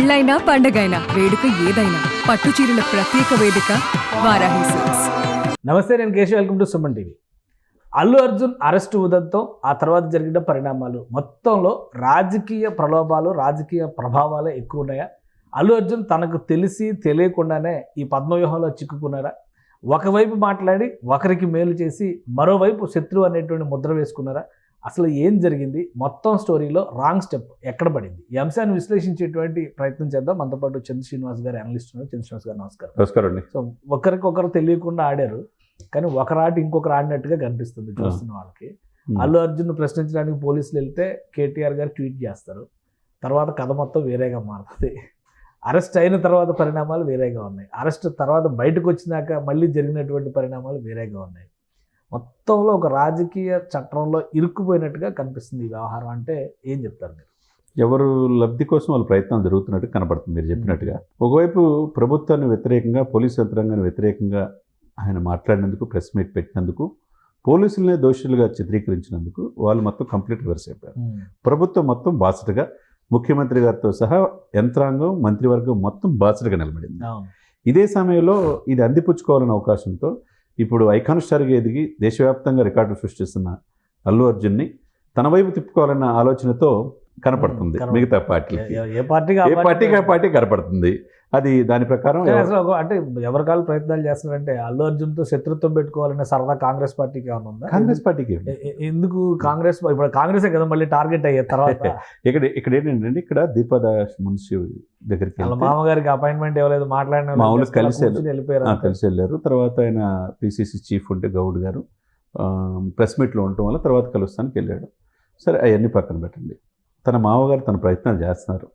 పెళ్ళైనా పండగైనా వేడుక ఏదైనా పట్టు చీరల ప్రత్యేక వేదిక వారాహి సిల్క్స్. నమస్తే నేను Keshav. Welcome to Suman TV. Allu Arjun arrest ఉదంతో ఆ తర్వాత జరిగిన పరిణామాలు మొత్తంలో రాజకీయ ప్రలోభాలు రాజకీయ ప్రభావాలే ఎక్కువ ఉన్నాయా అల్లు అర్జున్ తనకు తెలిసి తెలియకుండానే ఈ పద్మవ్యూహంలో చిక్కుకున్నారా? ఒకవైపు మాట్లాడి ఒకరికి మేలు చేసి మరోవైపు శత్రువు అనేటువంటి ముద్ర వేసుకున్నారా? అసలు ఏం జరిగింది? మొత్తం స్టోరీలో రాంగ్ స్టెప్ ఎక్కడ పడింది? ఈ అంశాన్ని విశ్లేషించేటువంటి ప్రయత్నం చేద్దాం. మనతో పాటు చంద్ర శ్రీనివాస్ గారు అనలిస్ట్ ఉన్నారు. చంద్ర శ్రీనివాస్ గారు నమస్కారం. నమస్కారం అండి. సో ఒకరికొకరు తెలియకుండా ఆడారు. కానీ ఒకరు ఆట ఇంకొకరు ఆడినట్టుగా కనిపిస్తుంది చూస్తున్న వాళ్ళకి. అల్లు అర్జున్ ప్రశ్నించడానికి పోలీసులు వెళ్తే కేటీఆర్ గారు ట్వీట్ చేస్తారు. తర్వాత కథ మొత్తం వేరేగా మారుతుంది. అరెస్ట్ అయిన తర్వాత పరిణామాలు వేరేగా ఉన్నాయి. అరెస్ట్ తర్వాత బయటకు వచ్చినాక మళ్ళీ జరిగినటువంటి పరిణామాలు వేరేగా ఉన్నాయి. మొత్తంలో ఒక రాజకీయ చట్రంలో ఇరుక్కుపోయినట్టుగా కనిపిస్తుంది ఈ వ్యవహారం అంటే ఏం చెప్తారు మీరు? ఎవరు లబ్ధి కోసం వాళ్ళ ప్రయత్నం జరుగుతున్నట్టు కనపడుతుంది మీరు చెప్పినట్టుగా. ఒకవైపు ప్రభుత్వాన్ని వ్యతిరేకంగా పోలీసు యంత్రాంగాన్ని వ్యతిరేకంగా ఆయన మాట్లాడినందుకు ప్రెస్ మీట్ పెట్టినందుకు పోలీసులనే దోషులుగా చిత్రీకరించినందుకు వాళ్ళు మొత్తం కంప్లీట్ రివర్స్ అయిపోయారు. ప్రభుత్వం మొత్తం బాసటగా ముఖ్యమంత్రి గారితో సహా యంత్రాంగం మంత్రివర్గం మొత్తం బాసటగా నిలబడింది. ఇదే సమయంలో ఇది అందిపుచ్చుకోవాలనే అవకాశంతో ఇప్పుడు ఐకాన్ స్టార్గా ఎదిగి దేశవ్యాప్తంగా రికార్డులు సృష్టిస్తున్న అల్లు అర్జున్ని తన వైపు తిప్పుకోవాలన్న ఆలోచనతో కనపడుతుంది. మిగతా పార్టీ ఏ- ఏ- ఏ పార్టీకి ఆ పార్టీ కనపడుతుంది? అది దాని ప్రకారం అంటే ఎవరికాలు ప్రయత్నాలు చేస్తున్నారంటే అల్లు అర్జున్తో శత్రుత్వం పెట్టుకోవాలనే సరదా కాంగ్రెస్ పార్టీకి ఏమైనా ఉందా? కాంగ్రెస్ పార్టీకి ఎందుకు కాంగ్రెస్ ఇప్పుడు కాంగ్రెసే కదా మళ్ళీ టార్గెట్ అయ్యే తర్వాత. ఇక్కడ ఇక్కడ ఏంటంటే ఇక్కడ దీపాదాస్ మున్సి దగ్గరికి మామగారికి అపాయింట్మెంట్ ఇవ్వలేదు మాట్లాడిన వాళ్ళు మామూలు just అలా కలిశారు. కూర్చుని వెళ్ళిపోయారు. కలిసి వెళ్ళారు. తర్వాత ఆయన పిసిసి చీఫ్ ఉంటే గౌడ్ గారు ప్రెస్ మీట్లో ఉండటం వల్ల తర్వాత కలుస్తానికి వెళ్ళాడు. సరే అవన్నీ పక్కన పెట్టండి. తన మామగారు తన ప్రయత్నాలు చేస్తున్నారు.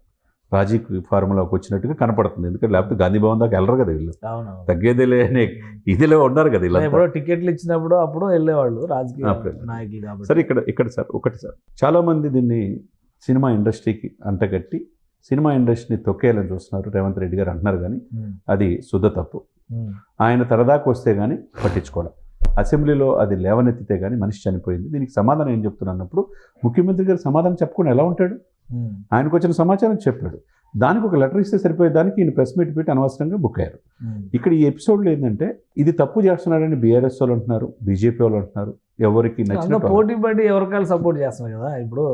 రాజీ ఫార్ములాకి వచ్చినట్టుగా కనపడుతుంది. ఎందుకంటే లేకపోతే గాంధీ భవన్ దాకా వెళ్ళరు కదా వీళ్ళు. అవునవును. తగ్గేదిలే అనే ఇదిలో ఉన్నారు కదా వీళ్ళంతా. ఎప్పుడో టికెట్లు ఇచ్చినప్పుడు అప్పుడు వెళ్ళేవాళ్ళు రాజకీయ. నాయకులు కాబట్టి. సరే ఇక్కడ ఇక్కడ సార్ ఒకటి సార్. చాలామంది దీన్ని సినిమా ఇండస్ట్రీకి అంటగట్టి సినిమా ఇండస్ట్రీని తొక్కేయాలని చూస్తున్నారు. రేవంత్ రెడ్డి గారు అంటున్నారు కానీ అది శుద్ధ తప్పు. ఆయన తరదాకు వస్తే కానీ పట్టించుకోవాలి అసెంబ్లీలో అది లేవనెత్తితే కానీ మనిషి చనిపోయింది. దీనికి సమాధానం ఏం చెప్తున్నప్పుడు ముఖ్యమంత్రి గారు సమాధానం చెప్పకుండా ఎలా ఉంటాడు? ఆయనకు వచ్చిన సమాచారం చెప్పాడు. దానికి ఒక లెటర్ ఇస్తే సరిపోయే దానికి ఈయన ప్రెస్ మీట్ పెట్టి అనవసరంగా బుక్ అయ్యారు. ఇక్కడ ఈ ఎపిసోడ్లో ఏంటంటే ఇది తప్పు చేస్తున్నాడని బీఆర్ఎస్ వాళ్ళు అంటున్నారు బీజేపీ వాళ్ళు అంటున్నారు ఎవరికి నచ్చిన పోటీ పడి ఎవరికాలు సపోర్ట్ చేస్తున్నారు కదా. ఇప్పుడు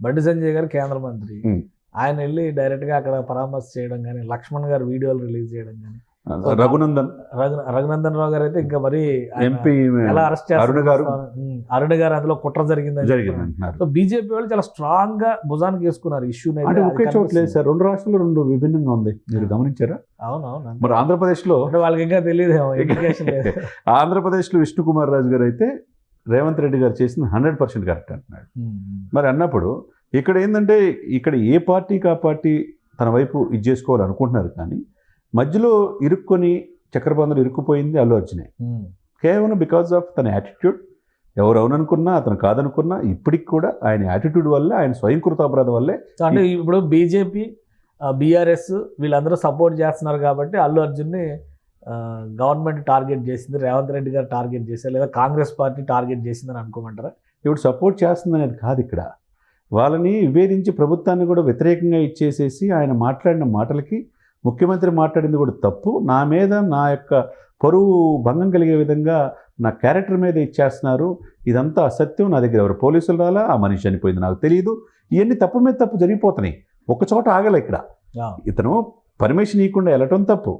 బండి సంజయ్ గారు కేంద్ర మంత్రి. ఆయన వెళ్ళి డైరెక్ట్గా అక్కడ పరామర్శ చేయడం కానీ లక్ష్మణ్ గారు వీడియోలు రిలీజ్ చేయడం కానీ రఘునందన్. రఘు రఘునందన్ రావు గారు అయితే ఇంకా మరి ఎంపీ ఎలా అరెస్ట్ అరుణ్ గారు. అరుణ్ గారు అందులో కుట్ర జరిగింది అంటున్నారు సో బీజేపీ వాళ్ళు చాలా స్ట్రాంగ్గా భుజానికి వేసుకున్నారు ఇష్యూ అంటే ఒకే చోట లేదు సార్. రెండు రాష్ట్రాలు రెండు విభిన్నంగా ఉంది. మీరు గమనించారా? అవునవును. మరి ఆంధ్రప్రదేశ్లో అంటే వాళ్ళకి ఇంకా తెలియదు ఎడ్యుకేషన్ లేదు. ఆంధ్రప్రదేశ్లో విష్ణుకుమార్ రాజు గారు అయితే రేవంత్ రెడ్డి గారు చేసింది హండ్రెడ్ పర్సెంట్ కరెక్ట్ అంటున్నాడు. మరి అన్నప్పుడు ఇక్కడ ఏంటంటే ఇక్కడ ఏ పార్టీకి ఆ పార్టీ తన వైపు ఇది చేసుకోవాలనుకుంటున్నారు కానీ మధ్యలో ఇరుక్కొని చక్రబంధులు ఇరుక్కుపోయింది అల్లు అర్జునే. కేవలం బికాజ్ ఆఫ్ తన యాటిట్యూడ్ ఎవరు అవుననుకున్నా అతను కాదనుకున్నా ఇప్పటికి కూడా ఆయన యాటిట్యూడ్ వల్లే ఆయన స్వయంకృత అపరాధం వల్లే అంటే ఇప్పుడు బీజేపీ బీఆర్ఎస్ వీళ్ళందరూ సపోర్ట్ చేస్తున్నారు కాబట్టి అల్లు అర్జున్ని గవర్నమెంట్ టార్గెట్ చేసింది రేవంత్ రెడ్డి గారు టార్గెట్ చేశారు లేదా కాంగ్రెస్ పార్టీ టార్గెట్ చేసిందని అనుకోమంటారా? ఇప్పుడు సపోర్ట్ చేస్తుంది అనేది కాదు ఇక్కడ. వాళ్ళని విభేదించి ప్రభుత్వాన్ని కూడా వ్యతిరేకంగా ఇచ్చేసేసి ఆయన మాట్లాడిన మాటలకి ముఖ్యమంత్రి మాట్లాడింది కూడా తప్పు. నా మీద నా యొక్క పరువు భంగం కలిగే విధంగా నా క్యారెక్టర్ మీద ఇచ్చేస్తున్నారు. ఇదంతా అసత్యం. నా దగ్గర ఎవరు పోలీసులు రాలా? ఆ మనిషి చనిపోయింది నాకు తెలియదు ఇవన్నీ తప్పు మీద తప్పు జరిగిపోతున్నాయి. ఒక చోట ఆగలే ఇక్కడ. ఇతను పర్మిషన్ ఇవ్వకుండా వెళ్ళటం తప్పు.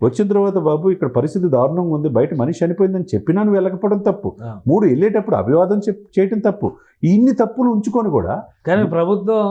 వచ్చిన తర్వాత బాబు ఇక్కడ పరిస్థితి దారుణంగా ఉంది. బయట మనిషి చనిపోయిందని చెప్పినా నువ్వు వెళ్ళకపోవడం తప్పు. మూడు వెళ్ళేటప్పుడు అభివాదం చెప్ చేయటం తప్పు. ఇన్ని తప్పులు ఉంచుకొని కూడా కానీ ప్రభుత్వం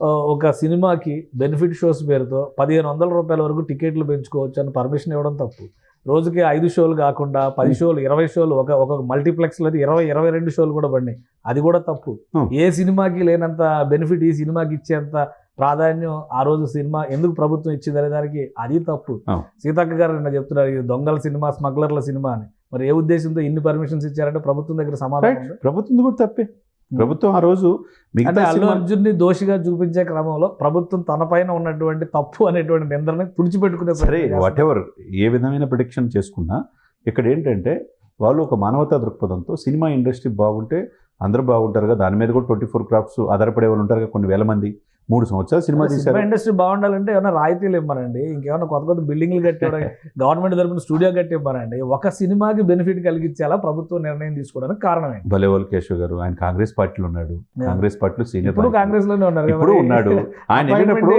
ఒక సినిమాకి బెనిఫిట్ షోస్ పేరుతో పదిహేను వందల రూపాయల వరకు టికెట్లు పెంచుకోవచ్చు అని పర్మిషన్ ఇవ్వడం తప్పు. రోజుకి ఐదు షోలు కాకుండా పది షోలు ఇరవై షోలు ఒక ఒక మల్టీప్లెక్స్లో అయితే ఇరవై ఇరవై రెండు షోలు కూడా పడినాయి. అది కూడా తప్పు. Hmm. ఏ సినిమాకి లేనంత బెనిఫిట్ ఈ సినిమాకి ఇచ్చేంత ప్రాధాన్యం ఆ రోజు సినిమా ఎందుకు ప్రభుత్వం ఇచ్చింది అనే దానికి అది తప్పు. Hmm. సీతక్క గారు నిన్న చెప్తున్నారు ఇది దొంగల సినిమా స్మగ్లర్ల సినిమా అని. మరి ఏ ఉద్దేశంతో ఇన్ని పర్మిషన్స్ ఇచ్చారంటే ప్రభుత్వం దగ్గర సమాధానం? ప్రభుత్వం కూడా తప్పే. ప్రభుత్వం ఆ రోజు మిగతా అల్లు అర్జున్ని దోషిగా చూపించే క్రమంలో ప్రభుత్వం తన పైన ఉన్నటువంటి తప్పు అనేటువంటి నిందరని తుడిచిపెట్టుకునే సరే వాట్ ఎవర్ ఏ విధమైన ప్రొడిక్షన్ చేసుకున్నా ఇక్కడ ఏంటంటే వాళ్ళు ఒక మానవతా దృక్పథంతో సినిమా ఇండస్ట్రీ బాగుంటే అందరూ బాగుంటారు కదా దాని మీద కూడా ట్వంటీ ఫోర్ క్రాఫ్ట్స్ ఆధారపడే వాళ్ళు ఉంటారు కదా కొన్ని వేల మంది. మూడు సంవత్సరాలు సినిమా తీశారు. ఇండస్ట్రీ బాగుండాలంటే ఏమైనా రాయితీలు ఇవ్వమనండి. ఇంకేమైనా కొత్త కొత్త బిల్డింగ్లు కట్టివ్వడం గవర్నమెంట్ తరపున స్టూడియో కట్టి ఇవ్వమనండి ఒక సినిమాకి బెనిఫిట్ కలిగించేలా ప్రభుత్వం నిర్ణయం తీసుకోవడానికి కారణం భలేవల్ కేశవ్ గారు. ఆయన కాంగ్రెస్ పార్టీలో ఉన్నాడు. కాంగ్రెస్ పార్టీలో సీనియర్ ఇప్పుడు కాంగ్రెస్లోనే ఉన్నారు ఇప్పుడు. ఉన్నాడు. ఆయన వెళ్ళినప్పుడు?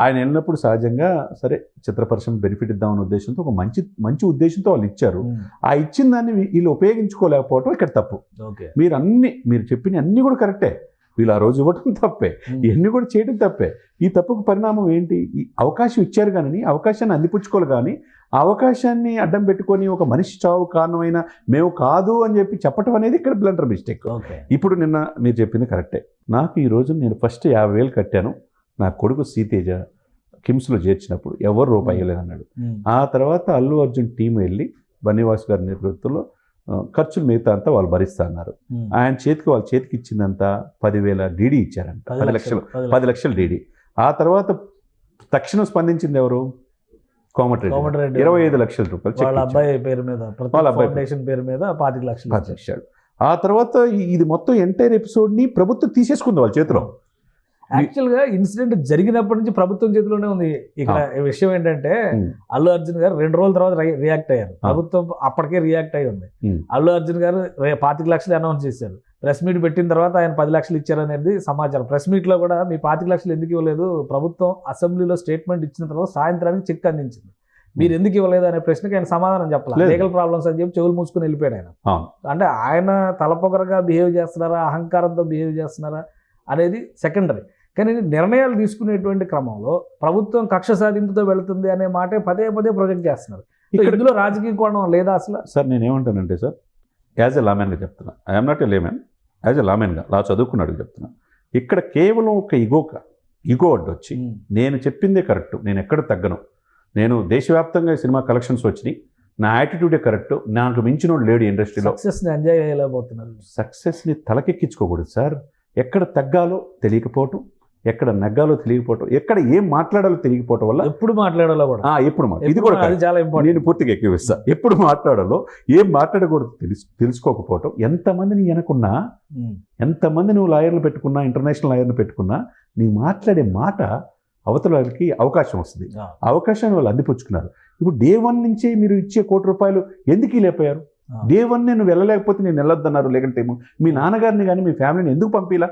ఆయన వెళ్ళినప్పుడు సహజంగా సరే చిత్ర పరిశ్రమ బెనిఫిట్ ఇద్దామనే ఉద్దేశంతో ఒక మంచి మంచి ఉద్దేశంతో వాళ్ళు ఇచ్చారు. ఆ ఇచ్చిన దాన్ని వీళ్ళు ఉపయోగించుకోలేకపోవడం ఇక్కడ తప్పు. ఓకే. మీరు అన్ని మీరు చెప్పిన అన్ని కూడా కరెక్టే. వీళ్ళు ఆ రోజు ఇవ్వటం తప్పే. ఇవన్నీ కూడా చేయడం తప్పే. ఈ తప్పుకు పరిణామం ఏంటి? ఈ అవకాశం ఇచ్చారు కానీ అవకాశాన్ని అందిపుచ్చుకోవాలి కానీ ఆ అవకాశాన్ని అడ్డం పెట్టుకొని ఒక మనిషి చావు కారణమైన మేము కాదు అని చెప్పి చెప్పటం అనేది ఇక్కడ బ్లండర్ మిస్టేక్ ఇప్పుడు నిన్న మీరు చెప్పింది కరెక్టే. నాకు ఈ రోజు నేను ఫస్ట్ యాభై వేలు కట్టాను. నా కొడుకు సీతేజ కిమ్స్లో చేర్చినప్పుడు ఎవరు రూపాయి ఇవ్వలేదన్నాడు. ఉమ్, ఆ తర్వాత అల్లు అర్జున్ టీం వెళ్ళి బన్నీవాస్ గారి నేతృత్వంలో ఖర్చులు మిగతా అంతా వాళ్ళు భరిస్తా అన్నారు. ఆయన చేతికి వాళ్ళ చేతికి ఇచ్చిందంతా పదివేల డీడీ ఇచ్చారంట. పది లక్షలు పది లక్షలు. డీడీ. ఆ తర్వాత తక్షణం స్పందించింది ఎవరు? కోమటిరెడ్డి ఇరవై ఐదు లక్షల రూపాయలు వాళ్ళ. అబ్బాయి పేరు మీద వాళ్ళ ఫౌండేషన్ పేరు మీద పాతిక లక్షలు లక్షలు. ఆ తర్వాత ఇది మొత్తం ఎంటైర్ ఎపిసోడ్ని ప్రభుత్వం తీసేసుకుంది వాళ్ళ చేతిలో. యాక్చువల్గా ఇన్సిడెంట్ జరిగినప్పటి నుంచి ప్రభుత్వం చేతిలోనే ఉంది. ఇక్కడ విషయం ఏంటంటే. అల్లు అర్జున్ గారు రెండు రోజుల తర్వాత రియాక్ట్ అయ్యారు. ప్రభుత్వం అప్పటికే రియాక్ట్ అయి ఉంది. అల్లు అర్జున్ గారు పాతిక లక్షలు అనౌన్స్ చేశారు. ప్రెస్ మీట్ పెట్టిన తర్వాత ఆయన పది లక్షలు ఇచ్చారనేది సమాచారం. ప్రెస్ మీట్లో కూడా మీ పాతిక లక్షలు ఎందుకు ఇవ్వలేదు? ప్రభుత్వం అసెంబ్లీలో స్టేట్మెంట్ ఇచ్చిన తర్వాత సాయంత్రానికి చెక్ అందించింది. మీరు ఎందుకు ఇవ్వలేదు అనే ప్రశ్నకి ఆయన సమాధానం చెప్పలేదు లేదు. లీగల్ ప్రాబ్లమ్స్ అని చెప్పి చెవులు మూసుకుని వెళ్ళిపోయాడు ఆయన. అంటే ఆయన తలపొగరగా బిహేవ్ చేస్తున్నారా? అహంకారంతో బిహేవ్ చేస్తున్నారా? అనేది సెకండరీ కానీ నిర్ణయాలు తీసుకునేటువంటి క్రమంలో ప్రభుత్వం కక్ష సాధింపుతో వెళుతుంది అనే మాటే పదే పదే ప్రొజెక్ట్ చేస్తున్నారు. ఇందులో రాజకీయ కోణం లేదా అసలు? సార్ నేను ఏమంటానంటే సార్ యాజ్ ఎ లామెన్గా చెప్తున్నా. I'm not a layman as a లామెన్గా లా చదువుకున్నాడు చెప్తున్నా. ఇక్కడ కేవలం ఒక ఇగోక ఇగో అడ్డొచ్చి నేను చెప్పిందే కరెక్ట్ నేను ఎక్కడ తగ్గను. నేను దేశవ్యాప్తంగా సినిమా కలెక్షన్స్ వచ్చినాయి. నా యాటిట్యూడే కరెక్ట్. నాకు మించినోడు లేడు ఇండస్ట్రీలో. సక్సెస్ని ఎంజాయ్ చేయలేకపోతున్నారు. సక్సెస్ని తలకెక్కించుకోకూడదు సార్. ఎక్కడ తగ్గాలో తెలియకపోవటం ఎక్కడ నగ్గాలో తెలియకపోవటం ఎక్కడ ఏం మాట్లాడాలో తెలియకపోవటం వల్ల ఎప్పుడు మాట్లాడాలో కూడా. ఎప్పుడు మాట ఇది కూడా. చాలా నేను ఇంపార్టెంట్ పూర్తిగా ఎక్కువ ఇస్తా ఎప్పుడు మాట్లాడాలో ఏం మాట్లాడకూడదు తెలుసు తెలుసుకోకపోవటం ఎంతమందిని వెనకున్నా ఎంతమంది నువ్వు లాయర్లు పెట్టుకున్నా ఇంటర్నేషనల్ లాయర్లు పెట్టుకున్నా నీ మాట్లాడే మాట అవతల వాళ్ళకి అవకాశం వస్తుంది. ఆ. అవకాశాన్ని వాళ్ళు అందిపుచ్చుకున్నారు. ఇప్పుడు డే వన్ నుంచే మీరు ఇచ్చే కోటి రూపాయలు ఎందుకు లేకపోయారు వన్ నేను వెళ్ళలేకపోతే నేను వెళ్ళొద్దన్నారు లేకంటే మీ నాన్నగారిని కానీ మీ ఫ్యామిలీని ఎందుకు పంపిలా?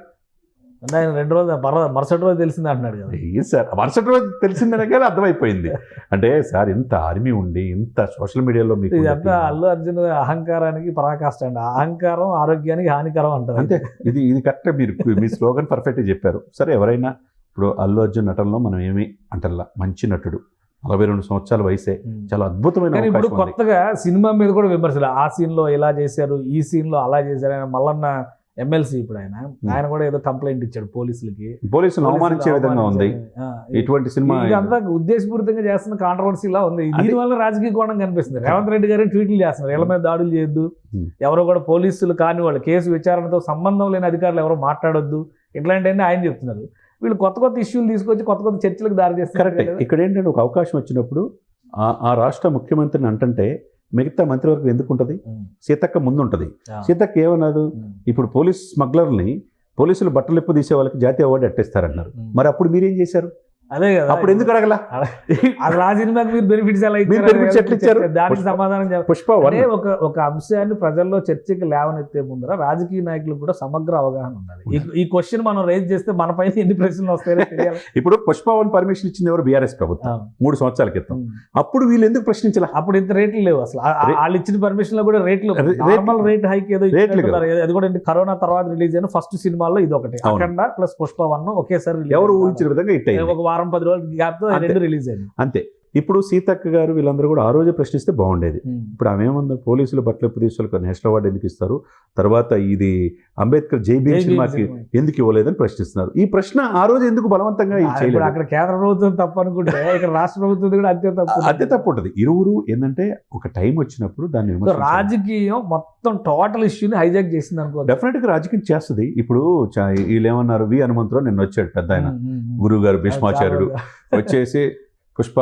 ఆయన రెండు రోజులు మర- మరుసటి రోజు తెలిసింది అంటున్నాడు కదా. ఏ సార్ మరుసటి రోజు తెలిసిందనే కానీ అర్థమైపోయింది. అంటే సార్ ఇంత ఆర్మీ ఉండి ఇంత సోషల్ మీడియాలో మీకు ఇదంతా అల్లు అర్జున్ అహంకారానికి పరాకాష్ట అండి. అహంకారం ఆరోగ్యానికి హానికరం అంటారు. అంతే. ఇది ఇది కరెక్ట్ మీరు మీ స్లోగన్ పర్ఫెక్ట్గా చెప్పారు. సరే ఎవరైనా ఇప్పుడు అల్లు అర్జున్ నటనలో మనం ఏమి అంటల్లా? మంచి నటుడు. నలభై రెండు సంవత్సరాల వయసే. చాలా అద్భుతమైన ఇప్పుడు. కొత్తగా సినిమా మీద కూడా విమర్శలు ఆ సీన్లో ఇలా చేశారు ఈ సీన్లో అలా చేశారు ఆయన మల్లన్న ఎమ్మెల్సీ ఇప్పుడు ఆయన. ఆయన కూడా ఏదో కంప్లైంట్ ఇచ్చాడు పోలీసులకి. పోలీసులు అవమానించే విధంగా ఉంది. ఇటువంటి సినిమా ఇదంతా ఉద్దేశపూరితంగా చేస్తున్న కాంట్రవర్సీ లా ఉంది. దీని వల్ల రాజకీయ కోణం కనిపిస్తుంది. రేవంత్ రెడ్డి గారు ట్వీట్లు చేస్తున్నారు. ఇళ్ళ మీద దాడులు చేయొద్దు. ఎవరో కూడా పోలీసులు కాని వాళ్ళు కేసు విచారణతో సంబంధం లేని అధికారులు ఎవరో మాట్లాడొద్దు. ఇట్లాంటివన్నీ ఆయన చెప్తున్నారు. వీళ్ళు కొత్త కొత్త ఇష్యూలు తీసుకొచ్చి కొత్త కొత్త చర్చలకు దారి చేస్తారు కరెక్ట్. ఇక్కడ ఏంటంటే ఒక అవకాశం వచ్చినప్పుడు ఆ- ఆ రాష్ట్ర ముఖ్యమంత్రిని అంటుంటే మిగతా మంత్రివర్గం ఎందుకు ఉంటుంది సీతక్క ముందు ఉంటుంది సీతక్క ఏమన్నారు? ఇప్పుడు పోలీస్ స్మగ్లర్ని పోలీసులు బట్టలు ఎప్పు తీసే వాళ్ళకి జాతీయ అవార్డు అట్టేస్తారన్నారు మరి అప్పుడు మీరేం చేశారు? అదే కదా. అప్పుడు ఎందుకు అడగల? సినిమాకి మీరు బెనిఫిట్స్ ఎలా ఎట్లా ఇచ్చారు? దానికి సమాధానం పుష్ప అంటే ఒక ఒక అంశాన్ని ప్రజల్లో చర్చకి లేవనెత్తే ముందర రాజకీయ నాయకులకు కూడా సమగ్ర అవగాహన ఉండాలి. ఈ- క్వశ్చన్ మనం రేజ్ చేస్తే మన పైన ఎన్ని ప్రశ్నలు వస్తాయో తెలియాలి. ఇప్పుడు పుష్ప వన్ పర్మిషన్ ఇచ్చింది ఎవరు? బీఆర్ఎస్ ప్రభుత్వం. మూడు సంవత్సరాల క్రితం. అప్పుడు వీళ్ళు ఎందుకు ప్రశ్నించాల? అప్పుడు ఇంత రేట్లు లేవు అసలు. వాళ్ళు ఇచ్చిన పర్మిషన్లో కూడా రేట్లు నార్మల్ రేట్ హైక్ ఏదో. అది కూడా కరోనా తర్వాత రిలీజ్ అయిన ఫస్ట్ సినిమాలో ఇది ఒకటి. అఖండ ప్లస్ పుష్ప వన్ ఒకేసారి ఎవరు. ఊహించిన విధంగా ఇట్ ఒక వారం పది రోజుల గ్యాప్తో అంతే. రెండు రిలీజ్ అయింది అంతే ఇప్పుడు సీతక్క గారు వీళ్ళందరూ కూడా ఆ రోజే ప్రశ్నిస్తే బాగుండేది. ఇప్పుడు ఆమె ఏముంది పోలీసులు బట్టలు ప్రదేశాలకు నేషనల్ అవార్డు ఎందుకు ఇస్తారు? తర్వాత ఇది అంబేద్కర్ జై భీమ్ జై భీమ్ సినిమాకి సినిమా. ఎందుకు ఇవ్వలేదని ప్రశ్నిస్తున్నారు. ఈ ప్రశ్న ఆ రోజు ఎందుకు బలవంతంగా అక్కడ కేంద్ర ప్రభుత్వం తప్పు అనుకుంటే ఇక్కడ రాష్ట్ర ప్రభుత్వం కూడా అంతే తప్పు అదే తప్పు ఉంటుంది. ఇరువురు ఏంటంటే ఒక టైం వచ్చినప్పుడు దాన్ని రాజకీయం మొత్తం టోటల్ ఇష్యూని హైజాక్ చేసింది అనుకో డెఫినెట్గా రాజకీయం చేస్తుంది. ఇప్పుడు వీళ్ళు ఏమన్నారు వి హనుమంతరావు నిన్న వచ్చాడు పెద్ద ఆయన. గురువు గారు భీష్మాచార్యుడు. వచ్చేసి పుష్ప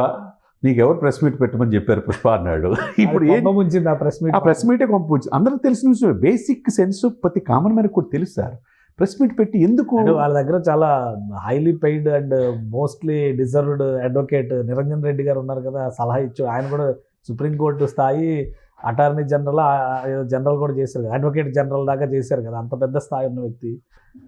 నీకు ఎవరు ప్రెస్ మీట్ పెట్టమని చెప్పారు పుష్ప అన్నాడు. ఇప్పుడు ఏం ఆ ప్రెస్ మీట్ ఆ ప్రెస్ మీటే పంపించు అందరికి తెలిసిన విషయం బేసిక్ సెన్స్ ప్రతి కామన్ మ్యాన్ కూడా తెలుసు సార్. ప్రెస్ మీట్ పెట్టి ఎందుకు వాళ్ళ దగ్గర చాలా highly paid and mostly deserved advocate Niranjan Reddy garu ఉన్నారు కదా సలహా ఇచ్చు ఆయన కూడా సుప్రీంకోర్టు స్థాయి అటార్నీ జనరల్ జనరల్ కూడా చేశారు కదా అడ్వకేట్ జనరల్ దాకా చేశారు కదా అంత పెద్ద స్థాయి ఉన్న వ్యక్తి.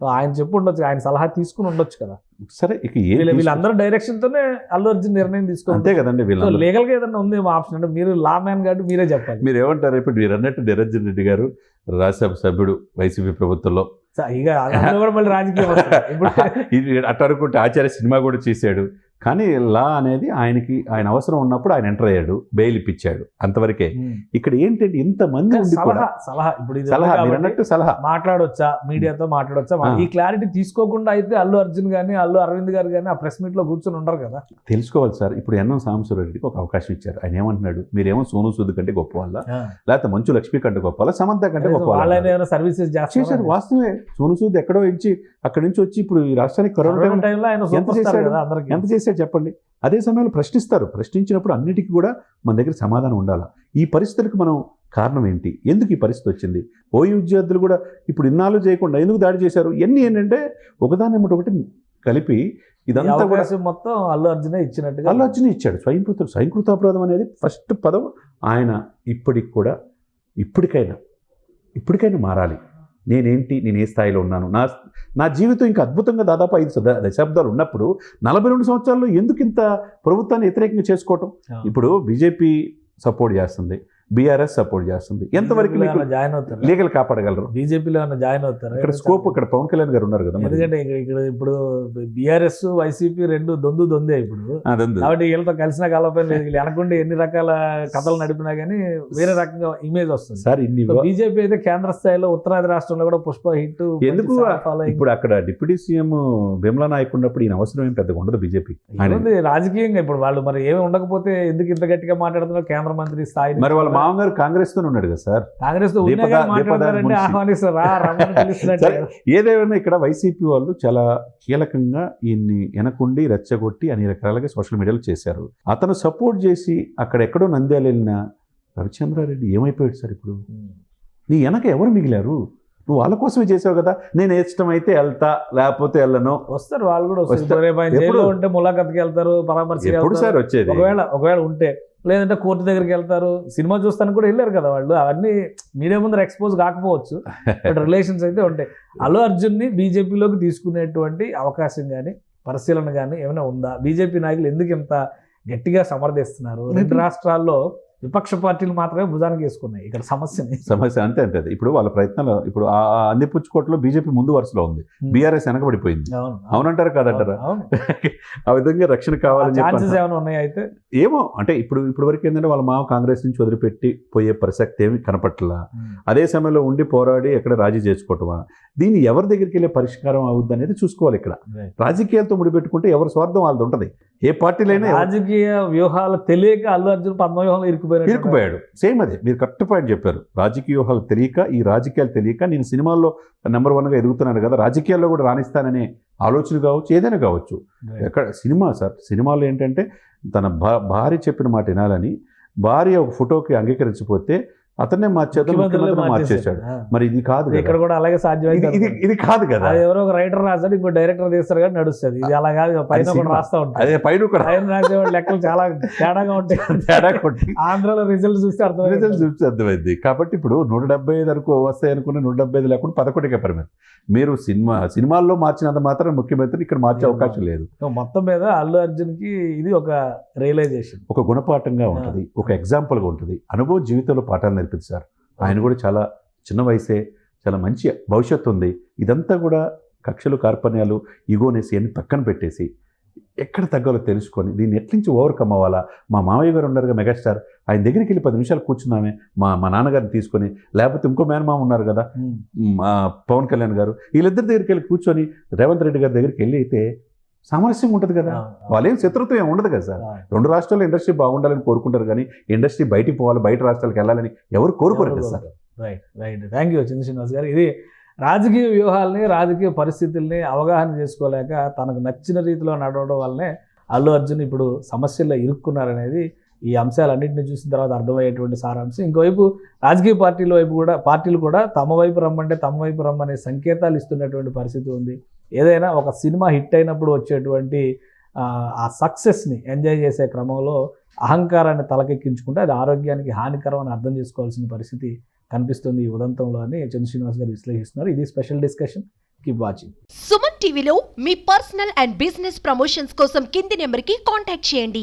సో ఆయన చెప్పు ఉండొచ్చు ఆయన సలహా తీసుకుని ఉండొచ్చు కదా. సరే ఇక ఏం వీళ్ళ తీసుకు- వీళ్ళందరూ డైరెక్షన్ తోనే అల్లు అర్జున్ నిర్ణయం అంతే తీసుకోవాలి కదండి సో వీళ్ళందరూ. లీగల్గా ఏదైనా ఉంది ఆప్షన్ అంటే మీరు లా మ్యాన్ కాబట్టి మీరే చెప్పాలి. మీరు ఏమంటారు ఇప్పుడు మీరు అన్నట్టు నిరంజన్ రెడ్డి గారు రాజ్యసభ సభ్యుడు వైసీపీ ప్రభుత్వంలో. ఇక మళ్ళీ రాజకీయం. ఇప్పుడు ఇది అట్ట అనుకుంటే ఆచార్య సినిమా కూడా చేశాడు. కానీ లా అనేది ఆయనకి ఆయన అవసరం ఉన్నప్పుడు ఆయన ఎంటర్ అయ్యాడు బెయిల్ ఇప్పించాడు అంతవరకే. ఇక్కడ ఏంటంటే ఇంతమంది సలహా సలహా ఇప్పుడు సలహా మీరు అన్నట్టు సలహా. మాట్లాడొచ్చా మీడియాతో మాట్లాడొచ్చా. ఈ క్లారిటీ తీసుకోకుండా అయితే అల్లు అర్జున్ గానీ అల్లు అరవింద్ గారు కానీ ఆ ప్రెస్ మీట్లో కూర్చొని ఉండరు కదా? తెలుసుకోవాలి సార్. ఇప్పుడు ఎన్నం సాంబశివరెడ్డికి ఒక అవకాశం ఇచ్చారు. ఆయన ఏమంటున్నాడు? మీరేమో సోను సూద్ కంటే గొప్ప వాళ్ళ లేకపోతే మంచు లక్ష్మి కంటే గొప్ప వాళ్ళ సమంత కంటే గొప్ప వాళ్ళ సర్వీసెస్ చేశారు. వాస్తవమే. సోను సూద్ ఎక్కడో ఇచ్చి అక్కడి నుంచి వచ్చి ఇప్పుడు ఈ రాష్ట్రానికి కరోనా టైంలో ఆయన ఎంత చేశాడు? చేశాడు చెప్పండి. అదే సమయంలో ప్రశ్నిస్తారు. ప్రశ్నించినప్పుడు అన్నిటికీ కూడా మన దగ్గర సమాధానం ఉండాలి? ఈ పరిస్థితులకు మనం కారణం ఏంటి? ఎందుకు ఈ పరిస్థితి వచ్చింది? ఓయి విద్యార్థులు కూడా ఇప్పుడు ఇన్నాళ్ళు చేయకుండా ఎందుకు దాడి చేశారు? ఇవన్నీ ఏంటంటే ఒకదాని ఒకటి కలిపి ఇదంతా కూడా మొత్తం అల్లు అర్జునే ఇచ్చినట్టుగా అల్లు అర్జున్ ఇచ్చాడు. స్వయంకృత స్వయంకృతాపరాధం అనేది ఫస్ట్ పదం ఆయన ఇప్పటికి కూడా ఇప్పటికైనా ఇప్పటికైనా మారాలి. నేనేంటి? నేను ఏ స్థాయిలో ఉన్నాను? నా నా జీవితం ఇంకా అద్భుతంగా దాదాపు ఐదు దశాబ్దాలు ఉన్నప్పుడు నలభై రెండు సంవత్సరాల్లో ఎందుకు ఇంత ప్రభుత్వాన్ని వ్యతిరేకంగా చేసుకోవటం? ఇప్పుడు బీజేపీ సపోర్ట్ చేస్తుంది. బీఆర్ఎస్ సపోర్ట్ చేస్తుంది. ఎంతవరకు మీకు జాయిన్ అవుతారు? లీగల్ కాపాడగలరు? బీజేపీలో జాయిన్ అవుతారు? ఇక్కడ స్కోప్ ఇక్కడ పవన్ కళ్యాణ్ గారు ఉన్నారు కదా. ఎందుకంటే ఇక్కడ ఇప్పుడు బీఆర్ఎస్ వైసీపీ రెండు దొందు దొందే ఇప్పుడు. కాబట్టి వీళ్ళతో కలిసిన కలపని లేదు. వెనకుండా ఎన్ని రకాల కథలు నడిపినా కానీ వేరే రకంగా ఇమేజ్ వస్తుంది. సార్ ఇన్ని బీజేపీ అయితే కేంద్ర స్థాయిలో ఉత్తరాది రాష్ట్రంలో కూడా పుష్ప హిట్ ఎందుకు ఇప్పుడు అక్కడ డిప్యూటీ సీఎం బిమ్లా నాయక్ ఉన్నప్పుడు ఈయన అవసరం ఏం పెద్దగా ఉండదు బీజేపీ. రాజకీయంగా ఇప్పుడు వాళ్ళు మరి ఏమి ఉండకపోతే ఎందుకు ఇంత గట్టిగా మాట్లాడుతున్నారు కేంద్ర మంత్రి స్థాయి మరి వాళ్ళ మామగారు కాంగ్రెస్తో ఉన్నాడు కదా సార్? కాంగ్రెస్. ఏదేమైనా ఇక్కడ వైసీపీ వాళ్ళు చాలా కీలకంగా ఈయన్ని వెనకుండి రెచ్చగొట్టి అన్ని రకాలుగా సోషల్ మీడియాలో చేశారు. అతను సపోర్ట్ చేసి అక్కడ ఎక్కడో నంద్యాల వెళ్ళిన రవిచంద్రారెడ్డి ఏమైపోయాడు సార్ ఇప్పుడు? నీ వెనక ఎవరు మిగిలారు? నువ్వు వాళ్ళ కోసమే చేసావు కదా? నేను ఇష్టమైతే వెళ్తా లేకపోతే వెళ్ళను. వస్తారు వాళ్ళు కూడా వస్తారు. ఎప్పుడు? ఉంటే ములాఖత్కి వెళ్తారు ఎప్పుడు వెళ్తారు. సార్ వచ్చేది? ఒకవేళ ఒకవేళ ఉంటే. లేదంటే కోర్టు దగ్గరికి వెళ్తారు. సినిమా చూస్తానికి కూడా వెళ్ళారు కదా వాళ్ళు. అవన్నీ మీడియా ముందర ఎక్స్పోజ్ కాకపోవచ్చు. బట్ రిలేషన్స్ అయితే ఉంటాయి. అల్లు అర్జున్ని బీజేపీలోకి తీసుకునేటువంటి అవకాశం కానీ పరిశీలన కానీ ఏమైనా ఉందా? బీజేపీ నాయకులు ఎందుకు ఇంత గట్టిగా సమర్థిస్తున్నారు? రెండు రాష్ట్రాల్లో విపక్ష పార్టీలు మాత్రమే భుజానికి వేసుకున్నాయి. ఇక్కడ సమస్యని. సమస్య అంతే అంతే ఇప్పుడు వాళ్ళ ప్రయత్నాలు ఇప్పుడు అందిపుచ్చుకోటలో బీజేపీ ముందు వరుసలో ఉంది. బీఆర్ఎస్ వెనకబడిపోయింది. అవును. అవునంటారు కాదంటారా? ఆ విధంగా రక్షణ కావాలని ఛాన్సెస్. ఏమైనా ఉన్నాయి అయితే? ఏమో అంటే ఇప్పుడు ఇప్పుడు వరకు ఏంటంటే వాళ్ళ మామ కాంగ్రెస్ నుంచి వదిలిపెట్టి పోయే ప్రసక్తి ఏమి కనపట్లా. అదే సమయంలో ఉండి పోరాడి ఎక్కడ రాజీ చేసుకోవటమా? దీన్ని ఎవరి దగ్గరికి వెళ్ళే పరిష్కారం అవుద్ది అనేది చూసుకోవాలి ఇక్కడ. రాజకీయాలతో ముడిపెట్టుకుంటే ఎవరి స్వార్థం వాళ్ళది ఉంటుంది. ఏ పార్టీలైనా రాజకీయ వ్యూహాలు తెలియక అల్లు అర్జున్ పద్మ వ్యూహంలో ఇరుక్కుపోయారు ఇరుక్కుపోయాడు. సేమ్ అదే. మీరు కరెక్ట్ పాయింట్ చెప్పారు. రాజకీయ వ్యూహాలు తెలియక ఈ రాజకీయాలు తెలియక నేను సినిమాల్లో నెంబర్ వన్గా ఎదుగుతున్నాను కదా రాజకీయాల్లో కూడా రాణిస్తాననే ఆలోచన కావచ్చు ఏదైనా కావచ్చు. ఎక్కడ సినిమా సార్ సినిమాలో ఏంటంటే తన భా భార్య చెప్పిన మాట వినాలని భార్య ఒక ఫోటోకి అంగీకరించకపోతే అతన్నే మార్చేద్దాం ముఖ్యమంత్రి మార్చేశాడు. మరి ఇది కాదు. ఇక్కడ కూడా అలాగే సాధ్యమైంది ఇది ఇది కాదు కదా. ఎవరో ఒక రైటర్ రాస్తాడు ఇంకో డైరెక్టర్ తీస్తారు కానీ నడుస్తుంది. ఇది అలా కాదు పైన సినిమా. రాస్తా ఉంటాయి అదే పైన కూడా. పైన రాసేవాడు లెక్కలు చాలా తేడాగా ఉంటాయి. తేడా కొట్టి. ఆంధ్రాలో రిజల్ట్ చూస్తే రిజల్ట్ అర్థమైంది చూసి అర్థమైంది. కాబట్టి ఇప్పుడు నూట డెబ్బై ఐదు వరకు వస్తాయి అనుకున్న నూట డెబ్బై ఐదు లేకుండా పదకొండుకే పరిమితి. మీరు సినిమా సినిమాల్లో మార్చినంత మాత్రం ముఖ్యమంత్రి ఇక్కడ మార్చే అవకాశం లేదు. మొత్తం మీద అల్లు అర్జున్కి ఇది ఒక రియలైజేషన్ ఒక గుణపాఠంగా ఉంటుంది. ఒక ఎగ్జాంపుల్గా ఉంటుంది. అనుభవ జీవితంలో పాఠాలు నేర్పించారు. ఆయన కూడా చాలా చిన్న వయసే చాలా మంచి భవిష్యత్తు ఉంది. ఇదంతా కూడా కక్షలు కార్పణ్యాలు ఈగోనేసి అన్ని పక్కన పెట్టేసి ఎక్కడ తగ్గాలో తెలుసుకొని దీన్ని ఎట్లించి ఓవర్కమ్ అవ్వాలా? మా మామయ్య గారు ఉన్నారుగా మెగాస్టార్. ఆయన దగ్గరికి వెళ్ళి పది నిమిషాలు కూర్చున్నామే. మా మా నాన్నగారిని తీసుకొని లేకపోతే ఇంకో మేనమామ ఉన్నారు కదా మా పవన్ కళ్యాణ్ గారు వీళ్ళిద్దరి దగ్గరికి వెళ్ళి కూర్చొని రేవంత్ రెడ్డి గారి దగ్గరికి వెళ్ళి అయితే సామరస్యం ఉంటుంది కదా. వాళ్ళేం శత్రుత్వం ఏం ఉండదు కదా సార్. రెండు రాష్ట్రాల్లో ఇండస్ట్రీ బాగుండాలని కోరుకుంటారు కానీ ఇండస్ట్రీ బయటికి పోవాలి బయట రాష్ట్రాలకు వెళ్ళాలని ఎవరు కోరుకోరు కదా sir. Right right thank you Chandra Srinivas garu. ఇది రాజకీయ వ్యూహాల్ని రాజకీయ పరిస్థితుల్ని అవగాహన చేసుకోలేక తనకు నచ్చిన రీతిలో నడవడం వల్లనే అల్లు అర్జున్ ఇప్పుడు సమస్యల్లో ఇరుక్కున్నారనేది ఈ అంశాలన్నింటినీ చూసిన తర్వాత అర్థమయ్యేటువంటి సారాంశం. ఇంకోవైపు రాజకీయ పార్టీల వైపు కూడా పార్టీలు కూడా తమ వైపు రమ్మంటే తమ వైపు రమ్మనే సంకేతాలు ఇస్తున్నటువంటి పరిస్థితి ఉంది. ఏదైనా ఒక సినిమా హిట్ అయినప్పుడు వచ్చేటువంటి ఆ, సక్సెస్ని ఎంజాయ్ చేసే క్రమంలో అహంకారాన్ని తలకెక్కించుకుంటే అది ఆరోగ్యానికి హానికరం అని అర్థం చేసుకోవాల్సిన పరిస్థితి కనిపిస్తుంది ఈ ఉదంతంలో అని చంద్ర శ్రీనివాస్ గారు విశ్లేషిస్తున్నారు. ఇది special discussion keep watching Suman టీవీలో మీ పర్సనల్ అండ్ బిజినెస్ ప్రమోషన్స్ కోసం కింది నెంబర్కి కాంటాక్ట్ చేయండి.